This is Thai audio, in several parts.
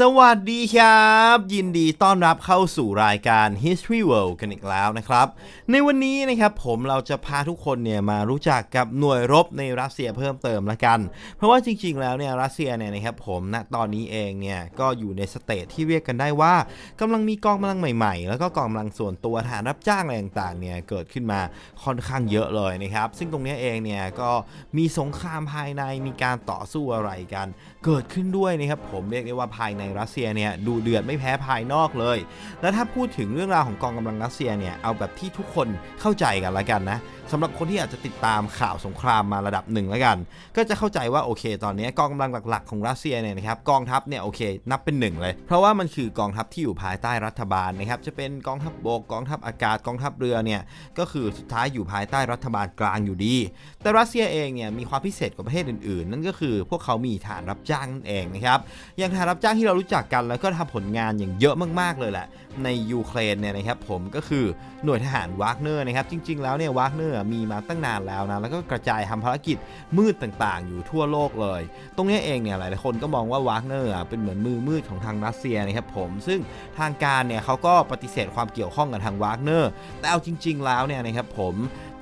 สวัสดีครับ ยินดีต้อนรับเข้าสู่รายการ History World กันอีกแล้วนะครับ ในวันนี้นะครับผมเราจะพาทุกคนเนี่ยมารู้จักกับหน่วยรบในรัสเซียเพิ่มเติมละกัน เพราะว่าจริง ๆ แล้วเนี่ยรัสเซียเนี่ยนะครับผมณตอนนี้เองเนี่ยก็อยู่ในสเตจที่เรียกกันได้ว่ากำลังมีกองกำลังใหม่ๆ แล้วก็กองกำลังส่วนตัวทหารรับจ้างอะไรต่างๆเนี่ยเกิดขึ้นมาค่อนข้างเยอะเลยนะครับ ซึ่งตรงนี้เองเนี่ยก็มีสงครามภายในมีการต่อสู้อะไรกัน เกิดขึ้นด้วยนะครับผมเรียกได้ว่าภายในรัสเซียเนี่ยดูเดือดไม่แพ้ภายนอกเลย แล้วถ้าพูดถึงเรื่องราวของกองกำลังรัสเซียเนี่ยเอาแบบที่ทุกคนเข้าใจกันละกันนะสำหรับคนที่อาจจะติดตามข่าวสงครามมาระดับหนึ่งล้วกัน ก็จะเข้าใจว่าโอเค ตอนนี้กองกำลังหลัก ๆ ของรัสเซียเนี่ยนะครับกองทัพเนี่ยโอเค นับเป็นหนึ่งเลย เพราะว่ามันคือกองทัพที่อยู่ภายใต้รัฐบาลนะครับจะเป็นกองทัพบกกองทัพอากาศกองทัพเรือเนี่ยก็คือสุดท้ายอยู่ภายใต้รัฐบาลกลางอยู่ดี แต่รัสเซียเองเนี่ยมีความพิเศษกว่าประเทศอื่นๆ นั่นก็คือพวกเขามีฐานรับจ้างนั่นเองนะครับอย่างฐานรับจ้างที่เรารู้จักกันแล้วก็ทำผลงานอย่างเยอะมากๆเลยแหละ ในยูเครนเนี่ยนะครับผมก็คือหน่วยทหารวากเนอร์นะครับจริง ๆ แล้วเนี่ยวากเนอร์มีมาตั้งนานแล้วนะแล้วก็กระจายทำภารกิจมืดต่างๆ อยู่ทั่วโลกเลย ตรงนี้เองเนี่ยหลายๆคนก็มองว่าวากเนอร์เป็นเหมือนมือมืดของทางรัสเซียนะครับผมซึ่งทางการเนี่ยเขาก็ปฏิเสธความเกี่ยวข้องกับทางวากเนอร์แต่เอาจริง ๆ แล้วเนี่ยนะครับผม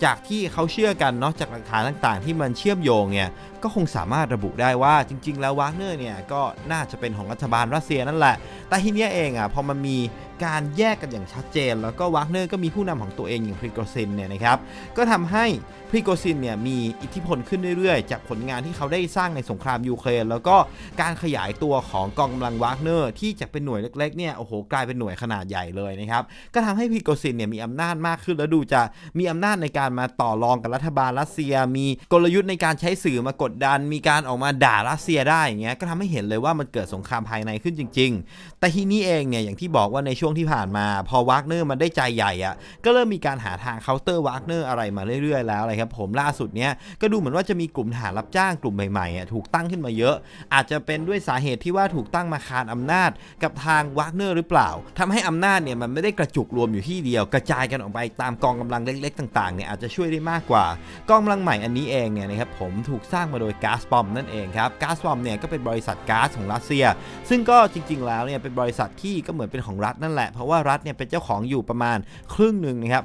จากที่เขาเชื่อกันเนาะจากหลักฐานต่างๆ ที่มันเชื่อมโยงเนี่ยก็คงสามารถระบุได้ว่าจริง ๆ แล้ววากเนอร์เนี่ยก็น่าจะเป็นของรัฐบาลรัสเซียนั่นแหละ แต่ทีเนี้ยเองอะพอมันมีการแยกกันอย่างชัดเจน แล้วก็วากเนอร์ก็มีผู้นำของตัวเองอย่างพริโกซินเนี่ยนะครับก็ทำให้พริโกซินเนี่ยมีอิทธิพลขึ้นเรื่อยๆ จากผลงานที่เขาได้สร้างในสงครามยูเครนแล้วก็การขยายตัวของกองกำลังวากเนอร์ที่จากเป็นหน่วยเล็กๆเนี่ยโอ้โหกลายเป็นหน่วยขนาดใหญ่เลยนะครับก็ทำให้พริโกซินเนี่ยมีอำนาจมากขึ้นแล้วดูจะมีอำนาจในการมาต่อรองกับรัฐบาลรัสเซีย มีกลยุทธ์ในการใช้สื่อมากดดัน มีการออกมาด่ารัสเซียได้อย่างเงี้ยก็ทำให้เห็นเลยว่ามันเกิดสงครามภายในขึ้นจริง ๆ แต่ทีนี้เองเนี่ยอย่างที่บอกว่าในช่วงที่ผ่านมาพอวากเนอร์มันได้ใจใหญ่อะก็เริ่มมีการหาทางเคาน์เตอร์วากเนอร์อะไรมาเรื่อยๆแล้วเลยครับผมล่าสุดเนี้ยก็ดูเหมือนว่าจะมีกลุ่มทหารรับจ้างกลุ่มใหม่ๆอะถูกตั้งขึ้นมาเยอะ อาจจะเป็นด้วยสาเหตุที่ว่าถูกตั้งมาคานอำนาจ กับทางวากเนอร์หรือเปล่าทำให้อำนาจเนี่ยมันไม่ได้กระจุกรวมอยู่ที่เดียว กระจายกันออกไปตามกองกำลังเล็ก ๆ ต่างๆเนี่ยอาจจะช่วยได้มากกว่ากองกำลังใหม่อันนี้เองเนี่ยนะครับผมถูกสร้างมาโดยก๊าซบอมนั่นเองครับก๊าซบอมเนี่ยก็เป็นบริษัทก๊าซของรัสเซีย ซึ่งก็จริง ๆ แล้วเนี่ยเป็นบริษัทที่ก็เหมือนเป็นของรัฐนั่นแหละ เพราะว่ารัฐเนี่ยเป็นเจ้าของอยู่ประมาณครึ่งหนึ่งนะครับ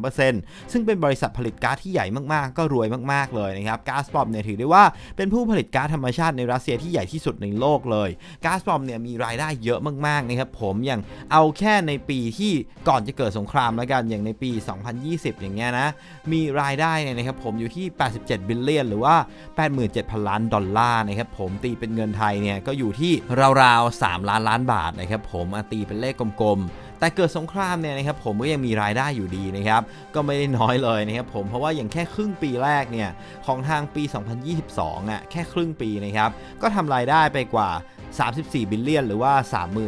50.23%ซึ่งเป็นบริษัทผลิตก๊าซที่ใหญ่มากๆ ก็รวยมากๆเลยนะครับก๊าซบอมเนี่ยถือได้ว่าเป็นผู้ผลิตก๊าซธรรมชาติในรัสเซียที่ใหญ่ที่สุดในโลกเลยก๊าซบอมเนี่ยมีรายได้เยอะมากๆนะครับผมอย่างเอาแค่ในปีที่ก่อนจะเกิดสงครามแล้วกันอย่างในปี 2020อย่างเงี้ยนะ มีรายได้เนี่ยนะครับผมอยู่ที่ 87 บิลเลียน หรือว่า 87,000 ล้านดอลลาร์นะครับผมตีเป็นเงินไทยเนี่ยก็อยู่ที่ราวๆ3ล้านล้านบาทนะครับผมตีเป็นเลขกลมๆ แต่เกิดสงครามเนี่ยนะครับผมก็ยังมีรายได้อยู่ดีนะครับก็ไม่ได้น้อยเลยนะครับผมเพราะว่าอย่างแค่ครึ่งปีแรกเนี่ยของทางปี 2022อะแค่ครึ่งปีนะครับก็ทำรายได้ไปกว่า 34 บิลเลียน หรือว่า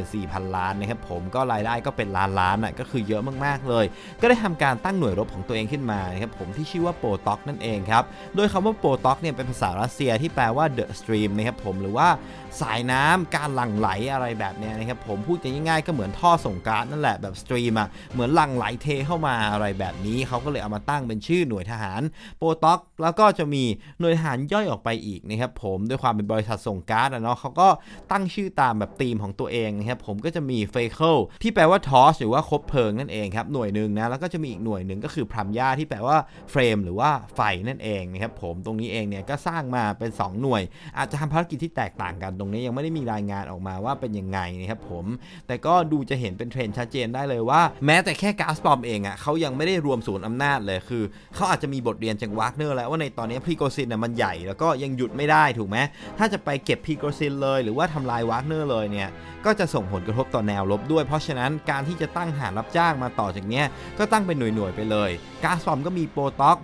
34,000 ล้านนะครับผมก็รายได้ก็เป็นล้านล้านอะก็คือเยอะมากๆเลย ก็ได้ทำการตั้งหน่วยรบของตัวเองขึ้นมานะครับผมที่ชื่อว่าโปรต็อกนั่นเองครับโดยคำว่าโปรต็อกเนี่ยเป็นภาษารัสเซียที่แปลว่า the stream นะครับผมหรือว่าสายน้ำการหลั่งไหลอะไรแบบเนี้ยนะครับผมพูดง่ายๆก็เหมือนท่อส่งก๊าซนั่นแหละแบบสตรีมอะเหมือนลังไหลเทเข้ามาอะไรแบบนี้เขาก็เลยเอามาตั้งเป็นชื่อหน่วยทหารโปรต็อกแล้วก็จะมีหน่วยทหารย่อยออกไปอีกนะครับผมด้วยความเป็นบริษัทส่งกา๊าซอะเนาะเขาก็ตั้งชื่อตามแบบธีมของตัวเองนะครับผมก็จะมีเฟเคิลที่แปลว่าทอสหรือว่าคบเพลิงนั่นเองครับหน่วยหนึ่งนะแล้วก็จะมีอีกหน่วยหนึ่งก็คือพรัมยาที่แปลว่าเฟรมหรือว่าไฟนั่นเองนะครับผมตรงนี้เองเนี่ยก็สร้างมาเป็น 2 หน่วย อาจจะทำภารกิจที่แตกต่างกันตรงนี้ยังไม่ได้มีรายงานออกมาว่าเป็นยังไงนะครับผมแต่ก็ดูจะเห็นเป็นเทรนด์ชัดเจนได้เลยว่า แม้แต่แค่กาซบอมเองอะ่ะเขายังไม่ได้รวมศูนย์อำนาจเลยคือเขาอาจจะมีบทเรียนจากวากเนอร์แล้วว่าในตอนนี้พีโกซินน่ะมันใหญ่แล้วก็ยังหยุดไม่ได้ถูกไหมถ้าจะไปเก็บพีโกซินเลยหรือว่าทำลายวากเนอร์เลยเนี่ยก็จะส่งผลกระทบต่อแนวรบด้วย เพราะฉะนั้นการที่จะตั้งฐานรับจ้างมาต่อจากเนี้ยก็ตั้งเป็นหน่วยๆไปเลยกาซบอมก็มีโปรต็อก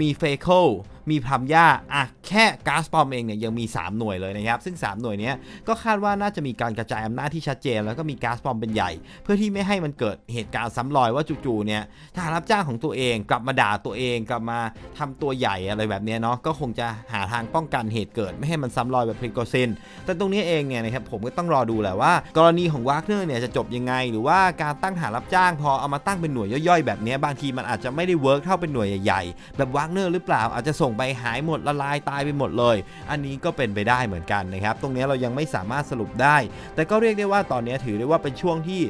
มีเฟเคิล มีพรมย่าอะแค่ก๊าซปอมเองเนี่ยยังมี 3 หน่วยเลยนะครับ ซึ่ง 3 หน่วยเนี้ยก็คาดว่าน่าจะมีการกระจายอำนาจที่ชัดเจน แล้วก็มีก๊าซปอมเป็นใหญ่ เพื่อที่ไม่ให้มันเกิดเหตุการณ์ซ้ำรอยว่าจู่ๆเนี่ยทหารรับจ้างของตัวเอง กลับมาด่าตัวเองกลับมาทำตัวใหญ่อะไรแบบเนี้ยเนาะก็คงจะหาทางป้องกันเหตุเกิด ไม่ให้มันซ้ำรอยแบบพริโกเซนแต่ตรงนี้เองเนี่ยนะครับผมก็ต้องรอดูแหละว่า กรณีของวากเนอร์เนี่ยจะจบยังไง หรือว่าการตั้งทหารรับจ้างพอเอามาตั้งเป็นหน่วยย่อยๆ แบบนี้บางทีมันอาจจะไม่ได้เวิร์กเท่าเป็นหน่วยใหญ่ๆแบบวากเนอร์หรือเปล่าอาจจะส่งงไปหายหมดละลายตายไปหมดเลย อันนี้ก็เป็นไปได้เหมือนกันนะครับ ตรงนี้เรายังไม่สามารถสรุปได้ แต่ก็เรียกได้ว่าตอนนี้ถือได้ว่าเป็นช่วงที่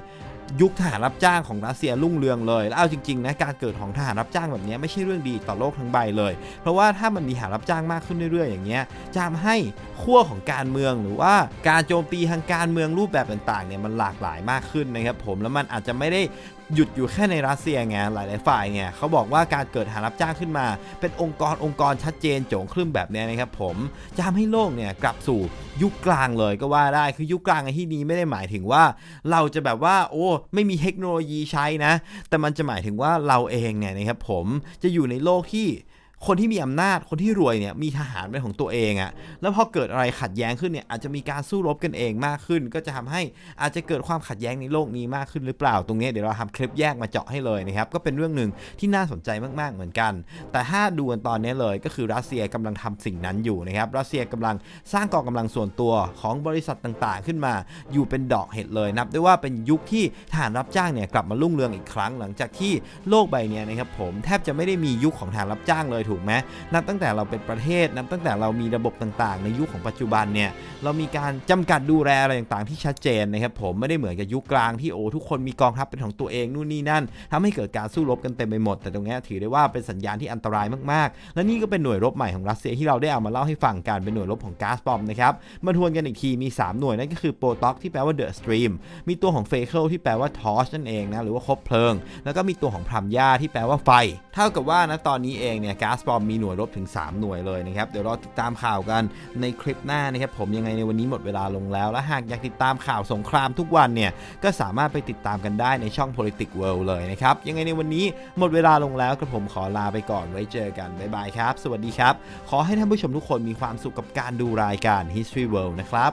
ยุคทหารรับจ้างของรัสเซียรุ่งเรืองเลย แล้วเอาจริงๆนะการเกิดของทหารรับจ้างแบบนี้ไม่ใช่เรื่องดีต่อโลกทั้งใบเลย เพราะว่าถ้ามันมีทหารรับจ้างมากขึ้นเรื่อยๆ อย่างเงี้ยจะทำให้ขั้วของการเมืองหรือว่าการโจมตีทางการเมืองรูปแบบต่างๆเนี่ยมันหลากหลายมากขึ้นนะครับผมแล้วมันอาจจะไม่ได้ หยุดอยู่แค่ในรัสเซียไงหลายๆฝ่ายเนี่ยเขาบอกว่าการเกิดหารรับจ้างขึ้นมา เป็นองค์กรองค์กรชัดเจนโจงครึ่มแบบนี้นะครับผมจะทำให้โลกเนี่ยกลับสู่ยุคกลางเลยก็ว่าได้คือยุคกลางในที่นี้ไม่ได้หมายถึงว่า เราจะแบบว่า โอ้ไม่มีเทคโนโลยีใช้นะ แต่มันจะหมายถึงว่าเราเองเนี่ยนะครับผมจะอยู่ในโลกที่ คนที่มีอำนาจคนที่รวยเนี่ยมีทหารเป็นของตัวเองอะแล้วพอเกิดอะไรขัดแย้งขึ้นเนี่ยอาจจะมีการสู้รบกันเองมากขึ้น ก็จะทำให้อาจจะเกิดความขัดแย้งในโลกนี้มากขึ้นหรือเปล่า ตรงนี้เดี๋ยวเราทำคลิปแยกมาเจาะให้เลยนะครับก็เป็นเรื่องหนึ่งที่น่าสนใจมากๆเหมือนกัน แต่ถ้าดูกันตอนนี้เลยก็คือรัสเซียกำลังทำสิ่งนั้นอยู่นะครับรัสเซียกำลังสร้างกองกำลังส่วนตัวของบริษัทต่างๆ ขึ้นมาอยู่เป็นดอกเห็ดเลยนับได้ว่าเป็นยุคที่ทหารรับจ้างเนี่ยกลับมารุ่งเรืองอีกครั้ง หลังจากที่โลกใบนี้นะครับผมแทบจะไม่ได้มียุคของทหารรับจ้างเลยถูกไหมนับตั้งแต่เราเป็นประเทศนับตั้งแต่เรามีระบบต่างๆ ในยุคของปัจจุบันเนี่ยเรามีการจำกัดดูแลอะไรต่างๆ ที่ชัดเจนนะครับผมไม่ได้เหมือนกับยุคกลางที่โอ้ทุกคนมีกองทัพเป็นของตัวเองนู่นนี่นั่นทำให้เกิดการสู้รบกันเต็มไปหมด แต่ตรงนี้ถือได้ว่าเป็นสัญญาณที่อันตรายมากๆ และนี่ก็เป็นหน่วยรบใหม่ของรัสเซียที่เราได้เอามาเล่าให้ฟังกันเป็นหน่วยรบของก๊าซบอมนะครับมาทวนกันอีกทีมี 3 หน่วยนั่นก็คือโปรต็อกที่แปลว่าเดอะสตรีมมีตัวของเฟเคิลที่แปลว่าทอชนั่นเองนะหรือว่าคบเพลิง แล้วก็มีตัวของพรามยาที่แปลว่าไฟ เท่ากับว่านะตอนนี้เองเนี่ยก๊าซบอมมีหน่วยรบถึง 3 หน่วยเลยนะครับ เดี๋ยวรอติดตามข่าวกันในคลิปหน้านะครับ ผมยังไงในวันนี้หมดเวลาลงแล้ว และหากอยากติดตามข่าวสงครามทุกวันเนี่ย ก็สามารถไปติดตามกันได้ในช่อง Politics World เลยนะครับ ยังไงในวันนี้หมดเวลาลงแล้วกระผมขอลาไปก่อนไว้เจอกันบ๊ายบายครับ สวัสดีครับ ขอให้ท่านผู้ชมทุกคนมีความสุขกับการดูรายการ History World นะครับ